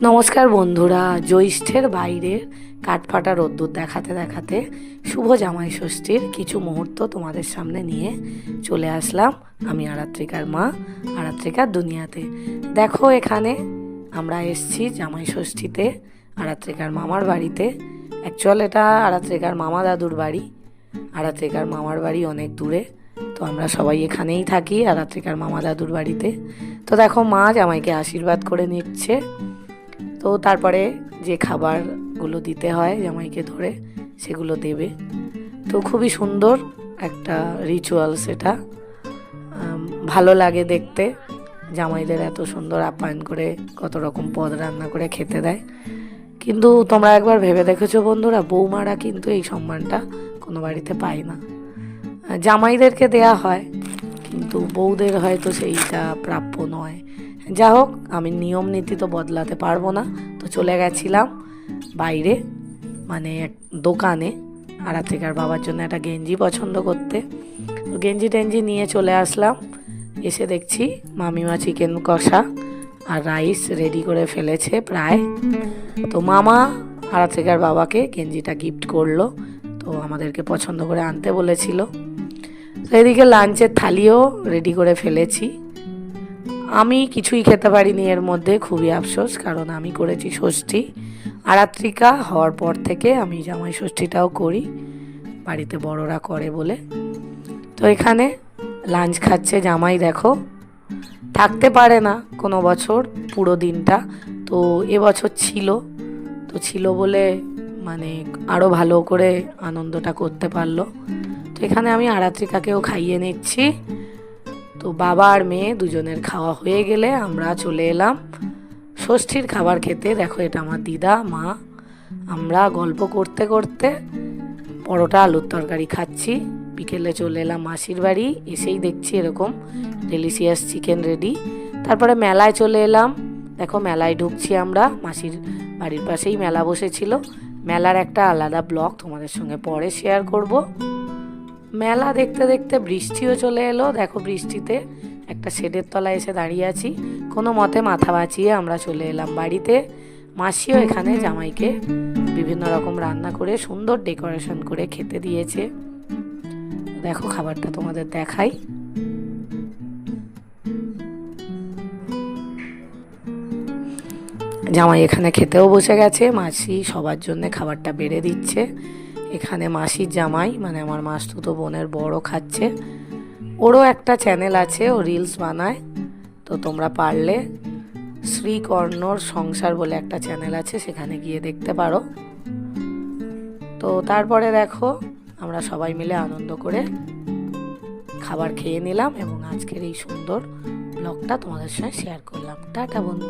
নমস্কার বন্ধুরা, জ্যৈষ্ঠের বাইরের কাঠফাটা রোদ্দুর দেখাতে দেখাতে শুভ জামাই ষষ্ঠীর কিছু মুহূর্ত তোমাদের সামনে নিয়ে চলে আসলাম আমি আরাত্রিকার মা, আরাত্রিকার দুনিয়াতে। দেখো এখানে আমরা এসছি জামাই ষষ্ঠীতে, আরাত্রিকার মামার বাড়িতে। অ্যাকচুয়াল এটা আরাত্রিকার মামা দাদুর বাড়ি, আরাত্রিকার মামার বাড়ি অনেক দূরে। তো আমরা সবাই এখানেই থাকি আরাত্রিকার মামা দাদুর বাড়িতে। তো দেখো মা জামাইকে আশীর্বাদ করে নিচ্ছে। তো তারপরে যে খাবারগুলো দিতে হয় জামাইকে ধরে, সেগুলো দেবে। তো খুবই সুন্দর একটা রিচুয়াল সেটা। ভালো লাগে দেখতে। জামাইদের এত সুন্দর আপ্যায়ন করে, কত রকম পদ রান্না করে খেতে দেয়। কিন্তু তোমরা একবার ভেবে দেখেছ বন্ধুরা, বৌমারা কিন্তু এই সম্মানটা কোনো বাড়িতে পায় না। জামাইদেরকে দেয়া হয়, কিন্তু বউদের হয়তো সেইটা প্রাপ্য নয়। যা হোক, আমি নিয়ম নীতি তো বদলাতে পারব না। তো চলে গেছিলাম বাইরে মানে এক দোকানে, আরাত্রিকার বাবার জন্য একটা গেঞ্জি পছন্দ করতে। তো গেঞ্জি টেঞ্জি নিয়ে চলে আসলাম। এসে দেখছি মামিমা চিকেন কষা আর রাইস রেডি করে ফেলেছে প্রায়। তো মামা আরাত্রিকার বাবাকে গেঞ্জিটা গিফট করল, তো আমাদেরকে পছন্দ করে আনতে বলেছিল। তো এদিকে লাঞ্চের থালিও রেডি করে ফেলেছি। আমি কিছুই খেতে পারিনি এর মধ্যে, খুবই আফসোস, কারণ আমি করেছি ষষ্ঠী। আরাত্রিকা হওয়ার পর থেকে আমি জামাই ষষ্ঠীটাও করি, বাড়িতে বড়রা করে বলে। তো এখানে লাঞ্চ খাচ্ছে জামাই, দেখো। থাকতে পারে না কোনো বছর, পুরো দিনটা। তো এবছর ছিল, তো ছিল বলে মানে আরও ভালো করে আনন্দটা করতে পারল। তো এখানে আমি আরাত্রিকাকেও খাইয়ে নিচ্ছি। তো বাবা আর মেয়ে দুজনের খাওয়া হয়ে গেলে আমরা চলে এলাম। ষষ্ঠীর খাবার খেতে। দেখো এটা আমার দিদা, মা। আমরা গল্প করতে করতে পরোটা, আলুর তরকারি খাচ্ছি। বিকেলে চলে এলাম মাসির বাড়ি। এসেই দেখছি এরকম ডেলিশিয়াস চিকেন রেডি তারপরে মেলায় চলে এলাম। দেখো মেলায় ঢুকছি আমরা। মাসির বাড়ির পাশেই মেলা বসেছিল। মেলার একটা আলাদা ব্লগ তোমাদের সঙ্গে পরে শেয়ার করব। মেলা দেখতে দেখতে বৃষ্টিও চলে এলো। দেখো বৃষ্টিতে একটা শেডের তলায় এসে দাঁড়িয়ে আছি। কোনো মতে মাথা বাঁচিয়ে আমরা চলে এলাম বাড়িতে। মাসিও এখানে জামাইকে বিভিন্ন রকম রান্না করে সুন্দর ডেকোরেশন করে খেতে দিয়েছে। দেখো খাবারটা তোমাদের দেখাই। জামাই এখানে খেতেও বসে গেছে, মাসি সবার জন্য খাবারটা বেড়ে দিচ্ছে। এখানে মাসির জামাই মানে আমার মাস মাসতুতো বোনের বড় খাচ্ছে। ওরও একটা চ্যানেল আছে, ও রিলস বানায়, তো তোমরা পারলে শ্রীকর্ণর সংসার বলে একটা চ্যানেল আছে, সেখানে গিয়ে দেখতে পারো। তো তারপরে দেখো, আমরা সবাই মিলে আনন্দ করে খাবার খেয়ে নিলাম এবং আজকের এই সুন্দর ব্লগটা তোমাদের সঙ্গে শেয়ার করলাম। টাটা বন্ধু।